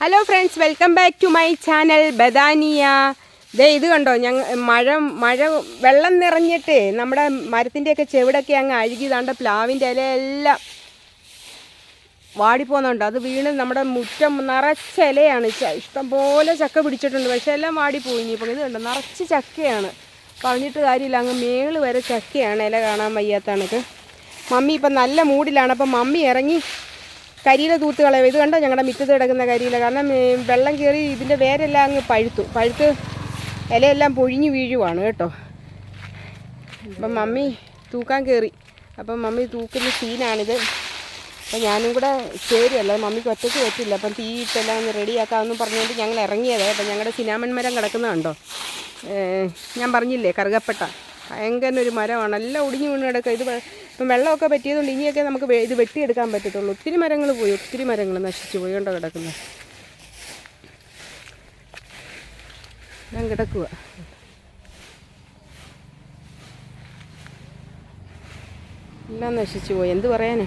Hello friends welcome back to my channel Badania ദേ ഇത് കണ്ടോ? ഞങ്ങൾ മഴ മഴ വെള്ളം നിറഞ്ഞിട്ട് നമ്മുടെ മരത്തിന്റെയൊക്കെ ചെവിടൊക്കെ അങ്ങ് അഴുകിതാണ്ട് പ്ലാവിന്റെ ഇലയെല്ലാം വാടിപ്പോകുന്നുണ്ട്. അത് വീണ് നമ്മുടെ മുറ്റം നിറച്ച ഇലയാണ്. ഇഷ്ടം ഇഷ്ടംപോലെ ചക്ക പിടിച്ചിട്ടുണ്ട്. പക്ഷേ എല്ലാം വാടിപ്പോയി. ഇനിയിപ്പം ഇത് കണ്ടോ? നിറച്ച് ചക്കയാണ്. പറഞ്ഞിട്ട് കാര്യമില്ല. അങ്ങ് മേൾ വരെ ചക്കയാണ്. ഇല കാണാൻ വയ്യാത്ത കണക്ക്. മമ്മി ഇപ്പം നല്ല മൂഡിലാണ്. അപ്പം മമ്മി ഇറങ്ങി കരിയില തൂത്ത് കളയും ഇത് കണ്ടോ? ഞങ്ങളുടെ മിറ്റത്ത് കിടക്കുന്ന കരിയില. കാരണം വെള്ളം കയറി ഇതിന്റെ വേരെല്ലാം അങ്ങ് പഴുത്തു. പഴുത്ത് ഇലയെല്ലാം പൊഴിഞ്ഞു വീഴുവാണ് കേട്ടോ. അപ്പം മമ്മി തൂക്കാൻ കയറി അപ്പം മമ്മി തൂക്കുന്ന സീനാണിത്. അപ്പം ഞാനും കൂടെ ചേരുമല്ല മമ്മിക്ക് ഒറ്റയ്ക്ക് പറ്റില്ല. അപ്പം തീ ഇട്ടെല്ലാം ഒന്ന് റെഡിയാക്കാമെന്ന് പറഞ്ഞുകൊണ്ട് ഞങ്ങൾ ഇറങ്ങിയതേ. അപ്പം ഞങ്ങളുടെ സിനാമൻ മരം കിടക്കുന്നത് കണ്ടോ? ഏ, ഞാൻ പറഞ്ഞില്ലേ? കറുകപ്പെട്ട. ഭയങ്കര ഒരു മരമാണ്. എല്ലാം ഒടിഞ്ഞു വീണ് കിടക്കുക. ഇത് ഇപ്പം വെള്ളമൊക്കെ പറ്റിയതുകൊണ്ട് ഇനിയൊക്കെ നമുക്ക് ഇത് വെട്ടിയെടുക്കാൻ പറ്റത്തുള്ളൂ. ഒത്തിരി മരങ്ങൾ പോയി. ഒത്തിരി മരങ്ങൾ നശിച്ചു പോയി. കൊണ്ടോ കിടക്കുന്നത് ഞാൻ കിടക്കുക എല്ലാം നശിച്ചു പോയി. എന്ത് പറയാനാ?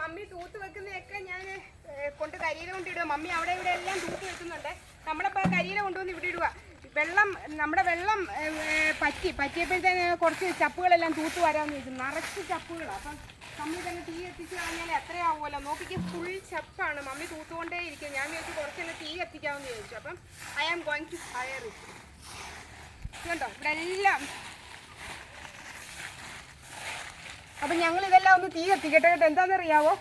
മമ്മി തൂത്ത് വെക്കുന്നതൊക്കെ ഞാൻ കൊണ്ട് കരിയില കൊണ്ടിടുക മമ്മി അവിടെ ഇവിടെ എല്ലാം തൂത്ത് വെക്കുന്നുണ്ട്. നമ്മളിപ്പോൾ കരിയില കൊണ്ടുവന്ന് ഇവിടെ ഇടുക വെള്ളം നമ്മുടെ വെള്ളം പറ്റി പറ്റിയപ്പോഴത്തേന് കുറച്ച് ചപ്പുകളെല്ലാം തൂത്ത് വരാമെന്ന് ചോദിച്ചു നിറച്ച് ചപ്പുകളാണ് അപ്പം മമ്മി തന്നെ തീ എത്തിച്ച് കഴിഞ്ഞാൽ എത്രയാവുമല്ലോ നോക്കിക്ക് ഫുൾ ചപ്പാണ് മമ്മി തൂത്തുകൊണ്ടേ ഇരിക്കും ഞാൻ വിചാരിച്ചു കുറച്ചെല്ലാം തീ എത്തിക്കാമെന്ന് ചോദിച്ചു അപ്പം I am going to fire it കണ്ടോ? ഇവിടെ എല്ലാം അപ്പം ഞങ്ങൾ ഇതെല്ലാം ഒന്ന് തീ എത്തിക്കട്ടെ. കേട്ടോ എന്താണെന്നറിയാവോ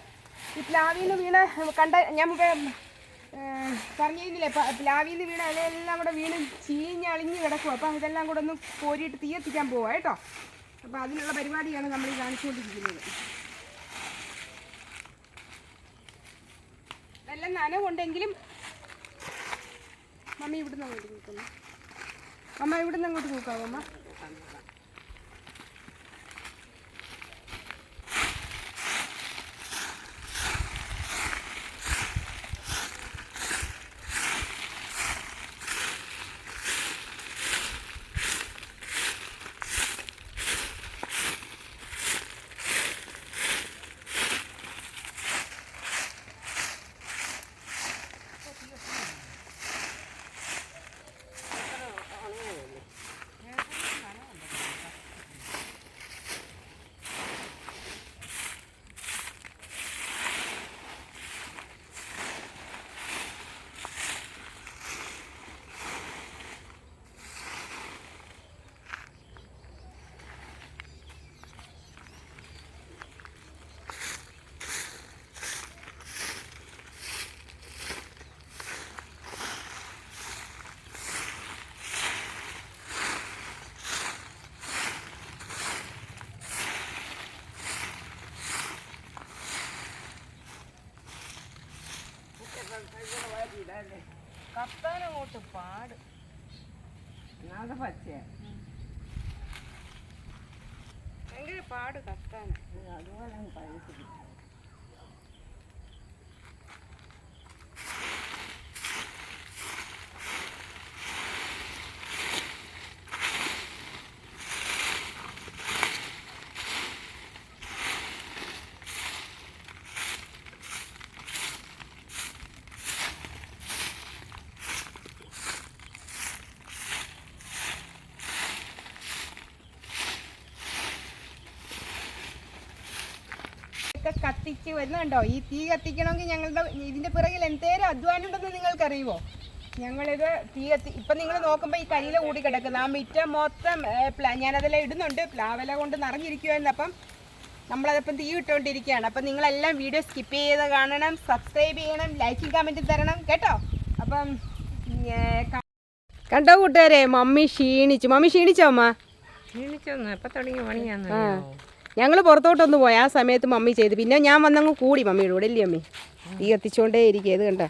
ഈ പ്ലാവിന്ന് വീണ കണ്ട ഞാൻ മുമ്പേ പറഞ്ഞിരുന്നില്ലേ പ്ലാവിന്ന് വീണ ഇലയെല്ലാം കൂടെ വീണ് ചീഞ്ഞളിഞ്ഞ് കിടക്കും. അപ്പം ഇതെല്ലാം കൂടെ ഒന്ന് കോരിയിട്ട് തീ കത്തിക്കാൻ പോവാം കേട്ടോ. അപ്പം അതിനുള്ള പരിപാടിയാണ് നമ്മൾ ഈ കാണിച്ചുകൊണ്ടിരിക്കുന്നത്. നല്ല നനവുണ്ടെങ്കിലും മമ്മി ഇവിടുന്ന് അങ്ങോട്ട് നോക്കുന്നു അമ്മ ഇവിടുന്ന് അങ്ങോട്ട് നോക്കാവോ അമ്മ? കത്താനങ്ങോട്ട് പാട് പച്ചയാ ഭയങ്കര പാട് കത്താൻ അതുപോലെ അങ്ങ് കത്തിച്ച് വരുന്നുണ്ടോ ഈ തീ കത്തിക്കണമെങ്കിൽ ഞങ്ങളുടെ ഇതിന്റെ പിറകിൽ എന്തേരം അധ്വാനം ഉണ്ടെന്ന് നിങ്ങൾക്കറിയുമോ? ഞങ്ങളിത് തീ കത്തി ഇപ്പൊ നിങ്ങൾ നോക്കുമ്പോൾ ഈ കരിയില കൂടി കിടക്കുന്നത് ആ മിറ്റം മൊത്തം ഞാനതെല്ലാം ഇടുന്നുണ്ട്. പ്ലാവില കൊണ്ട് നിറഞ്ഞിരിക്കുമായിരുന്നു അപ്പം നമ്മളതിപ്പം തീ ഇട്ടുകൊണ്ടിരിക്കുകയാണ്. അപ്പം നിങ്ങളെല്ലാം വീഡിയോ സ്കിപ്പ് ചെയ്ത് കാണണം സബ്സ്ക്രൈബ് ചെയ്യണം ലൈക്കും കമന്റും തരണം. കേട്ടോ? അപ്പം കണ്ടോ കൂട്ടുകാരെ? മമ്മി ക്ഷീണിച്ചു. മമ്മി ക്ഷീണിച്ചോ അമ്മ? ക്ഷീണിച്ചോന്ന്. എപ്പം തുടങ്ങി? പണിയാന്ന് ഞങ്ങൾ പുറത്തോട്ടൊന്ന് പോയി. ആ സമയത്ത് മമ്മി ചെയ്ത്. പിന്നെ ഞാൻ വന്നങ്ങ് കൂടി മമ്മിയുടെ കൂടെ അല്ലേ അമ്മി? ഈ കത്തിച്ചുകൊണ്ടേ ഇരിക്കുക ഇത് കണ്ട?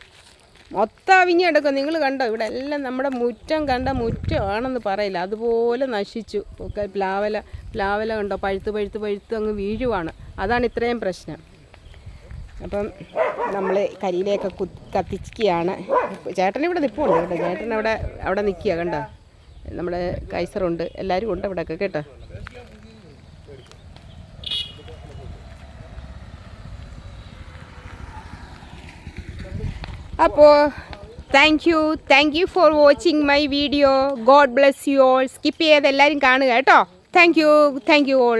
മൊത്തം അവിഞ്ഞ് കിടക്കും നിങ്ങൾ കണ്ടോ? ഇവിടെ എല്ലാം നമ്മുടെ മുറ്റം കണ്ട മുറ്റം ആണെന്ന് പറയില്ല. അതുപോലെ നശിച്ചു. ഒക്കെ പ്ലാവല പ്ലാവല കണ്ടോ? പഴുത്ത് പഴുത്ത് പഴുത്ത് അങ്ങ് വീഴുവാണ്. അതാണ് ഇത്രയും പ്രശ്നം. അപ്പം നമ്മൾ കരിയിലേക്ക് കു കത്തിക്കുകയാണ് ചേട്ടൻ ഇവിടെ നിൽപ്പുണ്ട് കേട്ടോ. ചേട്ടൻ അവിടെ അവിടെ നിൽക്കുക കണ്ടോ? നമ്മുടെ കൈസറുണ്ട്. എല്ലാവരും ഉണ്ട് ഇവിടെയൊക്കെ കേട്ടോ. അപ്പോൾ thank you thank you for watching my video God bless you all skip ചെയ്യാതെ എല്ലാവരും കാണുക കേട്ടോ? Thank you thank you all